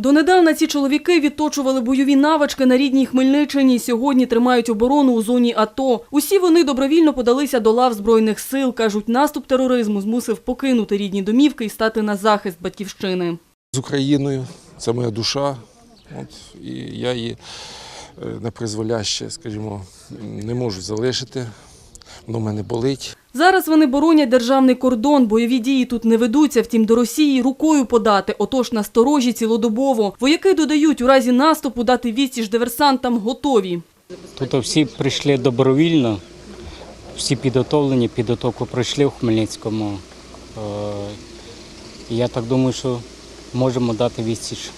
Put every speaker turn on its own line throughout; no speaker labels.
Донедавна ці чоловіки відточували бойові навички на рідній Хмельниччині. Сьогодні тримають оборону у зоні АТО. Усі вони добровільно подалися до лав збройних сил. кажуть, наступ тероризму змусив покинути рідні домівки і стати на захист батьківщини.
з Україною. Це моя душа. От, і я її е, непризволяще, скажімо, не можу залишити. Воно мене болить.
Зараз вони боронять державний кордон. Бойові дії тут не ведуться, втім до Росії рукою подати. Отож насторожі цілодобово. Вояки додають, у разі наступу дати відсіч диверсантам готові.
Тут всі прийшли добровільно, всі підготовлені, підготовку пройшли в Хмельницькому. Е, Я так думаю, що можемо дати відсіч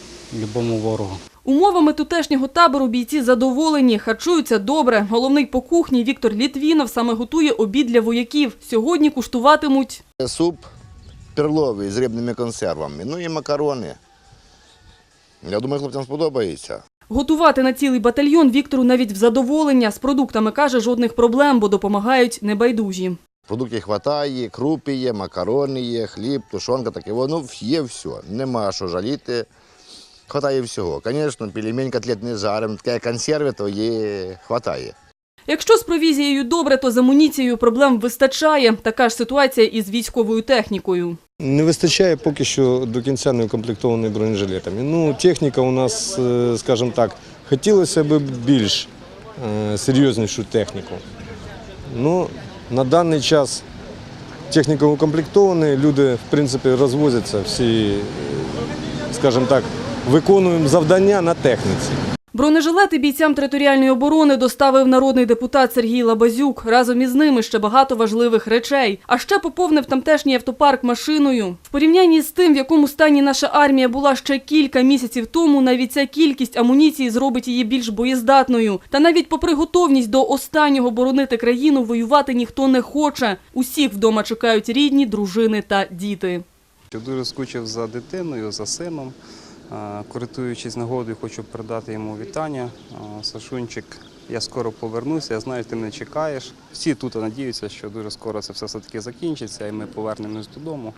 любому ворогу.
Умовами тутешнього табору бійці задоволені, харчуються добре. Головний по кухні Віктор Літвінов саме готує обід для вояків. Сьогодні куштуватимуть
Суп перловий з рибними консервами, ну і макарони. Я думаю, хлопцям сподобається.
Готувати на цілий батальйон Віктору навіть в задоволення. З продуктами, каже, жодних проблем, бо допомагають небайдужі.
Продуктів вистачає, крупи є, макарони є, хліб, тушонка, таке. Воно є все. Нема що жаліти. Хватає всього. Звісно, пельмень котлет не жаримо, таке консерви, то є, хватає.
Якщо з провізією добре, то з амуніцією проблем вистачає. Така ж ситуація і з військовою технікою.
Не вистачає поки що до кінця не укомплектованої бронежилетами. Ну, техніка у нас, е, скажімо так, хотілося б більш е, серйознішу техніку. Ну, на даний час техніка укомплектована, люди, в принципі, розвозяться, всі, е, скажімо так, виконуємо завдання на техніці.
Бронежилети бійцям територіальної оборони доставив народний депутат Сергій Лабазюк. Разом із ними ще багато важливих речей. А ще поповнив тамтешній автопарк машиною. В порівнянні з тим, в якому стані наша армія була ще кілька місяців тому, навіть ця кількість амуніції зробить її більш боєздатною. Та навіть попри готовність до останнього боронити країну, воювати ніхто не хоче. Усіх вдома чекають рідні, дружини та діти.
Я дуже скучив за дитиною, за сином. Користуючись нагодою, хочу передати йому вітання. Сашунчик, я скоро повернуся, я знаю, ти мене чекаєш. Всі тут надіються, що дуже скоро це все все-таки закінчиться і ми повернемось додому.